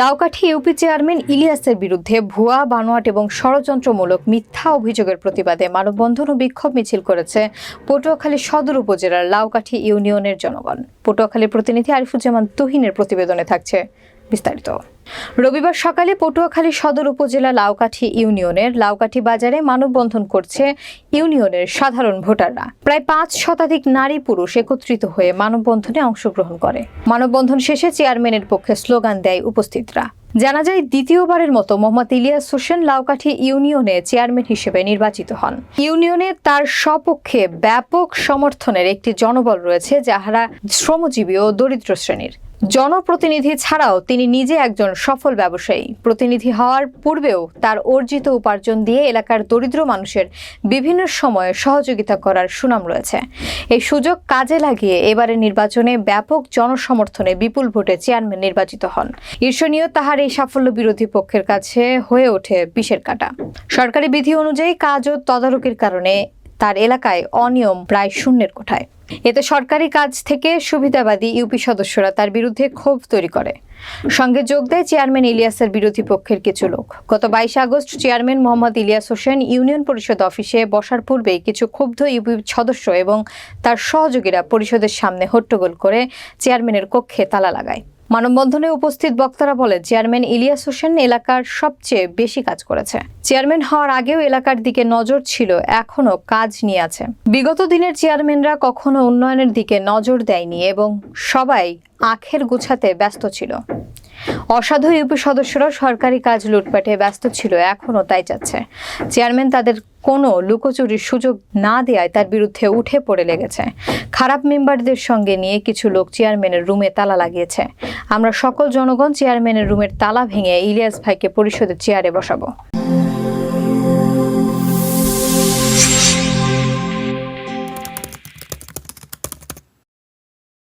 Laukathi UP chairman ইলিয়াসের বিরুদ্ধে ভুয়া, বানোয়াট এবং ষড়যন্ত্রমূলক মিথ্যা অভিযোগের প্রতিবাদে মানববন্ধন ও বিক্ষোভ মিছিল করেছে পটুয়াখালী সদর উপজেলার লাউকাঠি ইউনিয়নের জনগণ। পটুয়াখালীর প্রতিনিধি আরিফুজ্জামান তুহিনের প্রতিবেদনে থাকছে বিস্তারিত। রবিবার সকালে পটুয়াখালী সদর উপজেলা লাউকাঠি ইউনিয়নের লাউকাঠি বাজারে মানববন্ধন করছে ইউনিয়নের সাধারণ ভোটাররা। প্রায় পাঁচ শতাধিক নারী পুরুষ একত্রিত হয়ে মানববন্ধনে অংশগ্রহণ করে। মানববন্ধন শেষে চেয়ারম্যানের পক্ষে স্লোগান দেয় উপস্থিতরা। জানা যায়, দ্বিতীয়বারের মতো মোহাম্মদ ইলিয়াস হোসেন লাউকাঠি ইউনিয়নে চেয়ারম্যান হিসেবে নির্বাচিত হন। ইউনিয়নে তার সপক্ষে ব্যাপক সমর্থনের একটি জনবল রয়েছে, যাহারা শ্রমজীবী ও দরিদ্র শ্রেণির। জনপ্রতিনিধি ছাড়াও তিনি নিজে একজন সফল ব্যবসায়ী। প্রতিনিধি হওয়ার পূর্বেও তার অর্জিত উপার্জন দিয়ে এলাকার দরিদ্র মানুষের বিভিন্ন সময়ে সহযোগিতা করার সুনাম রয়েছে। এই সুযোগ কাজে লাগিয়ে এবারের নির্বাচনে ব্যাপক জনসমর্থনে বিপুল ভোটে চেয়ারম্যান নির্বাচিত হন। ঈর্ষণীয় তাহার এই সাফল্য বিরোধী পক্ষের কাছে হয়ে ওঠে বিষের কাটা। সরকারি বিধি অনুযায়ী কাজ ও তদারকির কারণে তার এলাকায় অনিয়ম প্রায় শূন্যের কোঠায়। এতে সরকারি কাজ থেকে সুবিধাবাদী ইউপি সদস্যরা তার বিরুদ্ধে ক্ষোভ তৈরি করে। সঙ্গে যোগ দেয় চেয়ারম্যান ইলিয়াসের বিরোধী পক্ষের কিছু লোক। গত বাইশে August chairman Mohammad Ilyas Hossain union Parishad অফিসে বসার পূর্বেই কিছু ক্ষুব্ধ ইউপি সদস্য এবং তার সহযোগীরা পরিষদের সামনে হট্টগোল করে চেয়ারম্যানের কক্ষে তালা লাগায়। মানববন্ধনে উপস্থিত বক্তারা বলে চেয়ারম্যান ইলিয়াস হোসেন এলাকার সবচেয়ে বেশি কাজ করেছে। চেয়ারম্যান হওয়ার আগেও এলাকার দিকে নজর ছিল এখনও কাজ নিয়ে আছে। বিগত দিনের চেয়ারম্যানরা কখনো উন্নয়নের দিকে নজর দেয়নি এবং সবাই আখের গুছাতে ব্যস্ত ছিল। অসাধু ইউপি সদস্যরা সরকারি কাজ লুটপাটে ব্যস্ত ছিল, এখনও তাই যাচ্ছে। চেয়ারম্যান তাদের কোনো লুকোচুরির সুযোগ না দেওয়ায় তার বিরুদ্ধে উঠে পড়ে লেগেছে। খারাপ মেম্বারদের সঙ্গে নিয়ে কিছু লোক চেয়ারম্যানের রুমে তালা লাগিয়েছে। আমরা সকল জনগণ চেয়ারম্যানের রুমের তালা ভেঙে ইলিয়াস ভাইকে পরিষদের চেয়ারে বসাবো।